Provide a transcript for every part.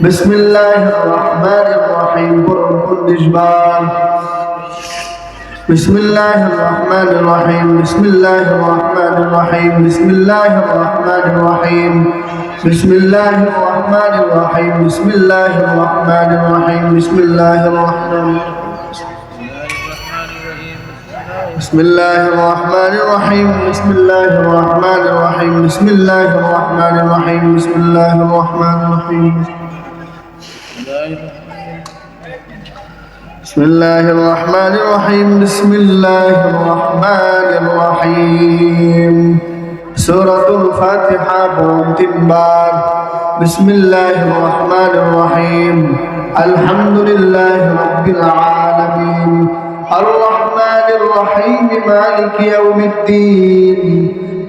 بسم الله الرحمن الرحيم برب النجبان بسم الله الرحمن الرحيم بسم الله الرحمن الرحيم بسم الله الرحمن الرحيم بسم الله الرحمن الرحيم بسم الله الرحمن الرحيم بسم الله الرحمن بسم الله الرحمن الرحيم بسم الله الرحمن الرحيم بسم الله الرحمن الرحيم بسم الله الرحمن الرحيم بسم الله الرحمن الرحيم بسم الله الرحمن الرحيم سورة الفاتحة بومتبار بسم الله الرحمن الرحيم الحمد لله رب العالمين الرحمن الرحيم مالك يوم الدين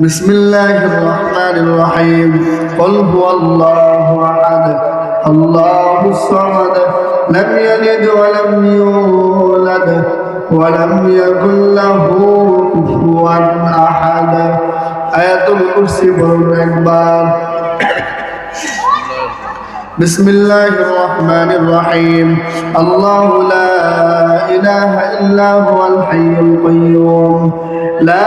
بسم الله الرحمن الرحيم قل هو الله أحد الله الصمد لم يلد ولم يولد ولم يكن له كفوا أحد آية الكرسي بقول একবার بسم الله الرحمن الرحيم الله لا إله إلا هو الحي القيوم لا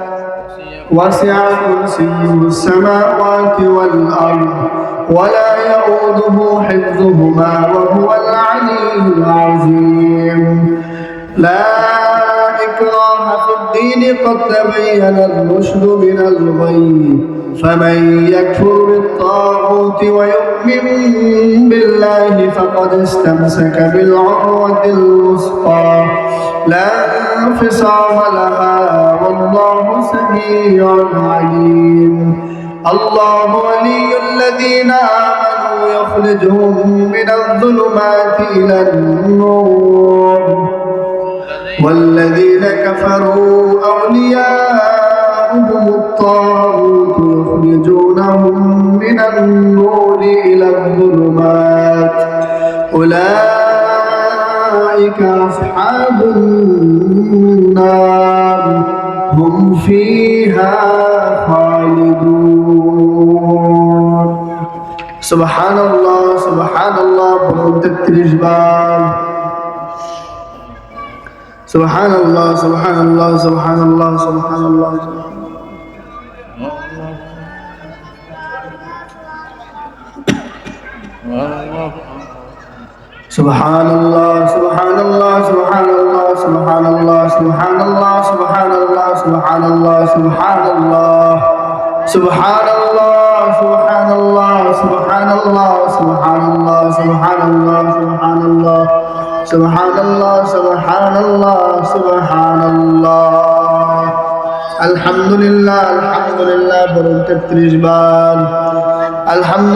وسع كرسيه السماوات والأرض ولا يؤوده حفظهما وهو العلي العظيم. لا إكراه في الدين قد تبين الرشد من الغي. فمن يكفر بالطاغوت ويؤمن فقد استمسك بالعروة الوثقى لا انفصام لها والله سميع عليم. الله ولي الذين آمنوا يخرجهم من الظلمات إلى النور. والذين كفروا أولياؤهم الطاغوت يخرجونهم من النور إلى الظلمات. أولئك أصحاب النار. هم فيها خالدون. سبحان الله سبحان الله بمدة الجبال سبحان الله سبحان الله سبحان الله سبحان الله سبحان الله سبحان الله سبحان الله سبحان الله سبحان الله سبحان الله سبحان الله سبحان الله سبحان الله سبحان الله سبحان الله سبحان الله سبحان الله سبحان الله سبحان الله سبحان الله سبحان الله الحمد لله الحمد لله برون تتريج بال الحمد